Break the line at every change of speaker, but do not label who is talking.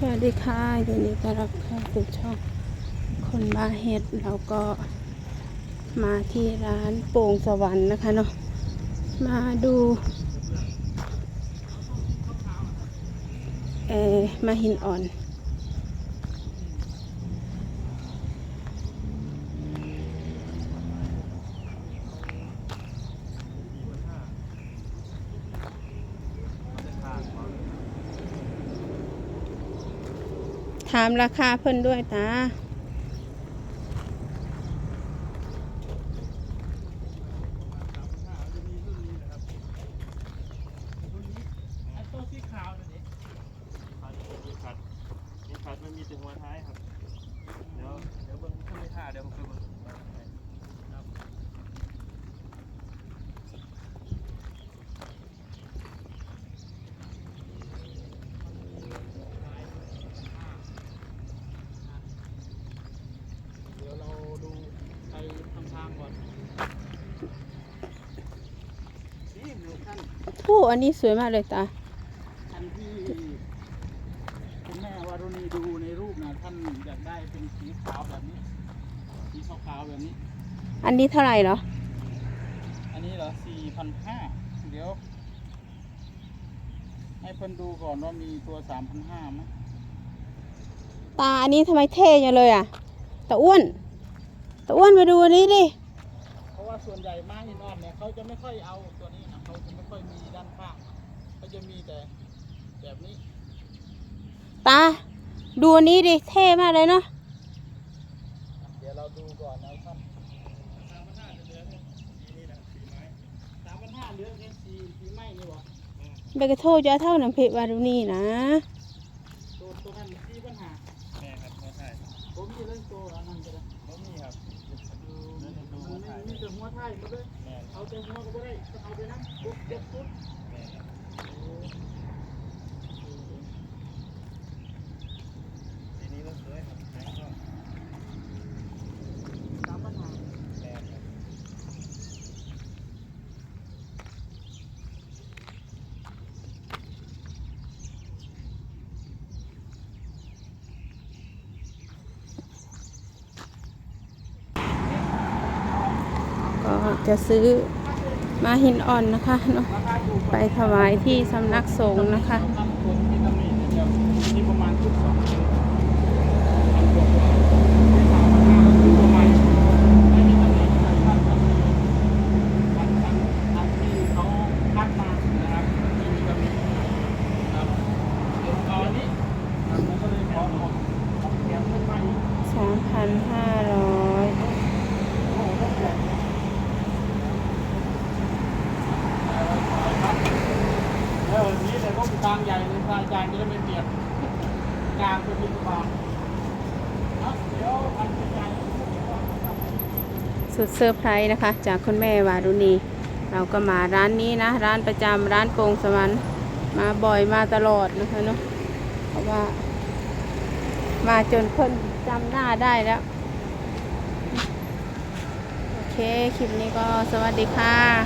สวัสดีค่ะยินดีต้อนรับเข้าสู่ช่องคนบาเฮ็ดเราก็มาที่ร้านโป่งสวรรค์นะคะเนาะมาดูเออมาหินอ่อน ถามราคาเพิ่นด้วยตา
ไม่มีแต่หัวท้ายครับ เดี๋ยวเดี๋ยวเบิ้งขึ้นไม่ท่าเดี๋ยวผมไปเบิ้งครับ
เดี๋ยวเราดูไปทำทางก่อนนี่หนูท่าน
ผู้อันนี้สวยมากเลยตา
ท่านที่คุณแม่วารุณีดูในรูปนะท่านอยากได้เป็นสีขาวแบบนี้ สีขาวๆแบบนี้
อันนี้เท่าไหร่เหรอ
อันนี้เหรอสี่พันห้าเดี๋ยว ให้เพิ่นดูก่อนว่ามีตัวสามพันห้าไหม
ตาอันนี้ทำไมเท่จังเลยอะตาอ้วนตาอ้วนมาดูอันนี้ดิ
เพราะว่าส่วนใหญ่ม้าหินอ่อนเนี่ยเขาจะไม่ค่อยเอาตัวนี้นะ เขาจะไม่ค่อยมีด้านข้างเขาจะมีแต่แบบนี้
ตาดูอันนี้ดิเท่มากเลยเนาะ
เดี๋ยวเราดูก่อนนะท่านสามพันห้าเหลือแค่สีนี่นะสีไม้สามพันห้าเหลือแค่สีสีไม้นี่หวะ
เบกระโทษจะเท่าน้ำเพชรวารุณีนะ
ตัวตัวนั้นสีปัญหา
แม่ครับหัวท้าย
ผมมีเรื่องตัวอันนั้นก็ได้
บ่มีครับ
ดู
แล้วจะดู
มั
หัวนท้าย
มีแต่หัวท้ายหมาเลย
แม่
เอาแต่หัวก็ไม่ได้ก็เอาไปนะปุ๊บเจ็บปุ๊บ
แม่ครับ
โอ้
ทีนี้ก็สวยครับแม่ก็
สามปัญหา
แม่ครับ
ก็ จะซื้อมาหินอ่อนนะคะเนาะไปถวายที่สำนักสงฆ์นะคะ
ตำรวจมีตำหนิเดียวนี่ประมาณชุดสองชิ้นตำรวจว่าที่สามพันห้าก็คือตัวใหม่ไม่มีตำหนิอะไรท่านครับทางทางทางที่เขาคัดมานะครับไม่มีตำหนิครับเดี๋ยวเอาอันนี้ครับผมก็เลยขอออกออกเสียงขึ้นมาอีก
สามพันห้าร้อย
โอ้โหต้องแปลกเออนี่แต่ก็กลางใหญ่เลยอาจารย์จะได้ไม่เปียกกลางเป็นมิตรบาลเดี๋ยวอันใหญ่
สุดเซอร์ไพรส์นะคะ จากคุณแม่วารุณี เราก็มาร้านนี้นะ ร้านประจำร้านโป่งสวรรค์มาบ่อยมาตลอดนะคะเนาะเพราะว่า มาจนคนจำหน้าได้แล้ว โอเค คลิปนี้ก็สวัสดีค่ะ